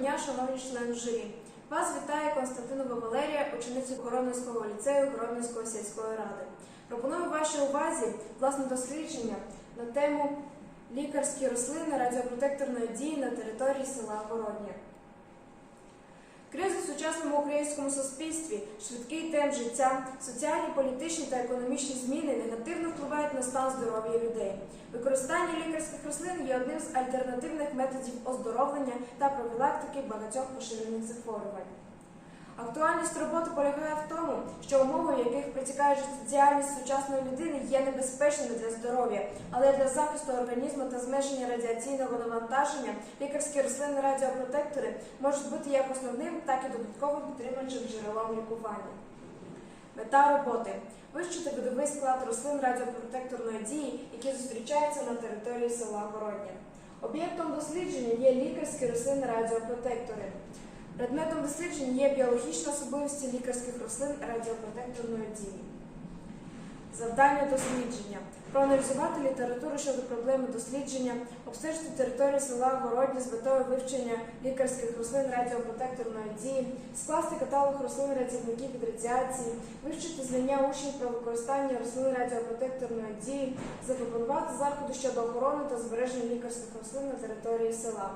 дня, шановні члени журі. Вас вітає Константинова Валерія, учениця Городницького ліцею Городницької сільської ради. Пропоную вашій увазі власне дослідження на тему лікарські рослини радіопротекторної дії на території села Городня. Криза в сучасному українському суспільстві, швидкий темп життя, соціальні, політичні та економічні зміни негативно впливають на стан здоров'я людей. Використання лікарських рослин є одним з альтернативних методів оздоровлення та профілактики багатьох поширених захворювань. Актуальність роботи полягає в тому, що умови, в яких протікає життєдіяльність сучасної людини, є небезпечними для здоров'я, але для захисту організму та зменшення радіаційного навантаження лікарські рослини радіопротектори можуть бути як основним, так і додатковим підтримуючим джерелом лікування. Мета роботи вивчити видовий склад рослин радіопротекторної дії, які зустрічаються на території села Городня. Об'єктом дослідження є лікарські рослини радіопротектори. Предметом дослідження є біологічні особливості лікарських рослин радіопротекторної дії. Завдання дослідження проаналізувати літературу щодо проблеми дослідження, обстежити територію села Городні з метою вивчення лікарських рослин радіопротекторної дії, скласти каталог рослин рятівників від радіації, вивчити знання учнів про використання рослин радіопротекторної дії, запропонувати заходи щодо охорони та збереження лікарських рослин на території села.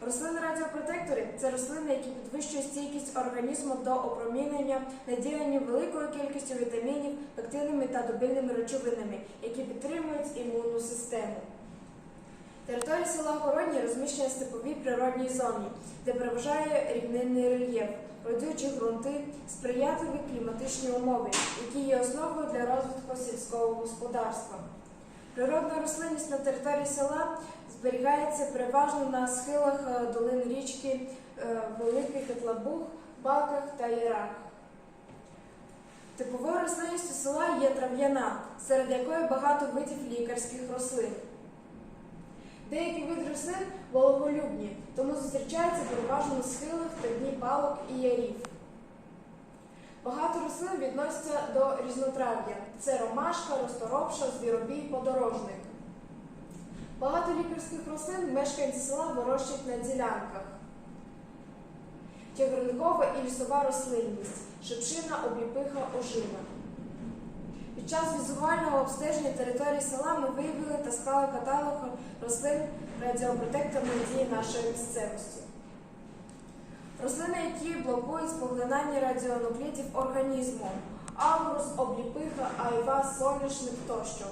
Рослини радіопротектори це рослини, які підвищують стійкість організму до опромінення, наділені великою кількістю вітамінів, активними та добільними речовинами, які підтримують імунну систему. Територія села Городні розміщена в степовій природній зоні, де переважає рівнинний рельєф, родючі ґрунти, сприятливі кліматичні умови, які є основою для розвитку сільського господарства. Природна рослинність на території села зберігається переважно на схилах е, долин річки е, Великий Котлабух, Баках та Ярах. Типовою рослинністю села є трав'яна, серед якої багато видів лікарських рослин. Деякі види рослин вологолюбні, тому зустрічаються переважно на схилах та дні балок і ярів. Багато рослин відносяться до різнотрав'я. Це ромашка, розторопша, звіробій, подорожник. Багато лікарських рослин мешканці села вирощують на ділянках. Тягорникова і лісова рослинність, шипшина, обліпиха, ожина. Під час візуального обстеження території села ми виявили та склали каталог рослин радіопротекторної дії нашої місцевості. Рослини, які блокують споглинання радіонуклідів організму, агрус, обліпиха, айва, соняшник тощо.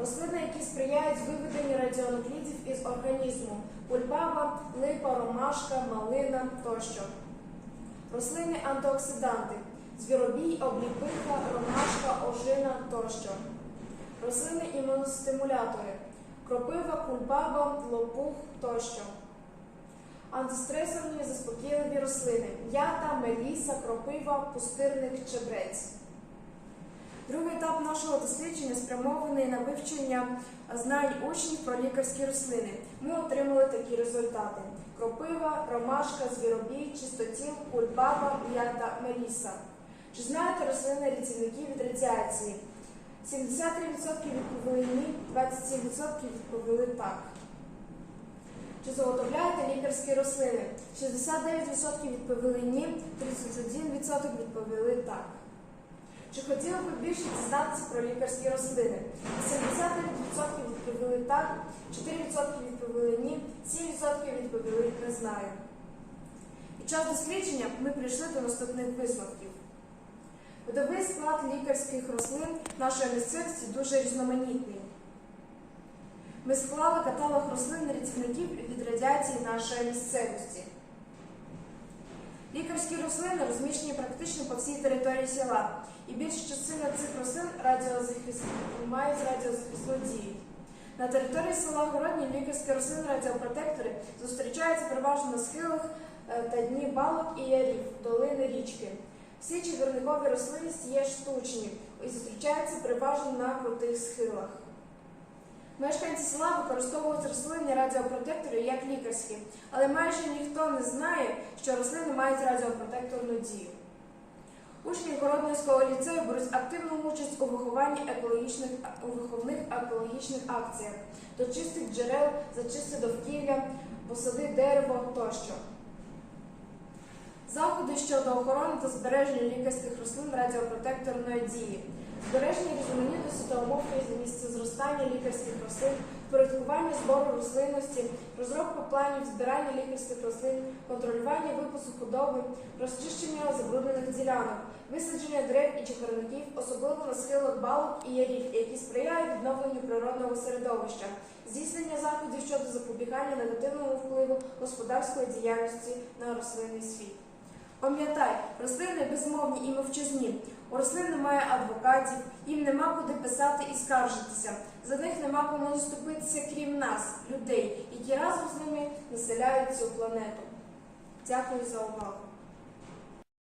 Рослини, які сприяють виведенню радіонуклідів із організму, кульбаба, липа, ромашка, малина тощо. Рослини антиоксиданти, звіробій, обліпиха, ромашка, ожина тощо. Рослини імуностимулятори, кропива, кульбаба, лопух тощо. Антистресорні заспокійливі рослини, ята, меліса, кропива, пустирник, чебрець. Другий етап нашого дослідження спрямований на вивчення знань учнів про лікарські рослини. Ми отримали такі результати: кропива, ромашка, звіробій, чистотіл, кульбаба, ята, меліса. Чи знаєте рослини рятівників від радіації? 73% відповіли ні, 27% відповіли так. Чи заготовляєте лікарські рослини? 69% відповіли ні, 31% відповіли так. Чи хотіли б більше дізнатися про лікарські рослини? 79% відповіли так, 4% відповіли ні, 7% відповіли не знаю. Під час дослідження ми прийшли до наступних висновків. Видовий склад лікарських рослин нашої місцевості дуже різноманітний. Ми склали каталог рослин рятівників від радіації нашої місцевості. Лікарські рослини розміщені практично по всій території села, і більша частина цих рослин радіозахист... мають радіозахисну дію. На території села Городні лікарські рослини радіопротектори зустрічаються переважно на схилах е, та дні балок і ярів, долини річки. Всі чагарникові рослинності є штучні і зустрічаються переважно на крутих схилах. Мешканці села використовують рослинні радіопротектори як лікарські, але майже ніхто не знає, що рослини мають радіопротекторну дію. Учні Городницького ліцею беруть активну участь у вихованні екологічних у виховних екологічних акціях то чистих джерел, зачисти довкілля, посади дерево тощо. Заходи щодо охорони та збереження лікарських рослин радіопротекторної дії, збереження різноманітності та умов місця зростання лікарських рослин, порядкування збору рослинності, розробка планів збирання лікарських рослин, контролювання випуску худоби, розчищення забруднених ділянок, висадження дерев і чагарників, особливо на схилах балок і ярів, які сприяють відновленню природного середовища, здійснення заходів щодо запобігання негативному впливу господарської діяльності на рослинний світ. Пам'ятай, рослини безмовні і мовчазні. У рослин немає адвокатів, їм нема куди писати і скаржитися. За них нема кому заступитися, крім нас, людей, які разом з ними населяють цю планету. Дякую за увагу.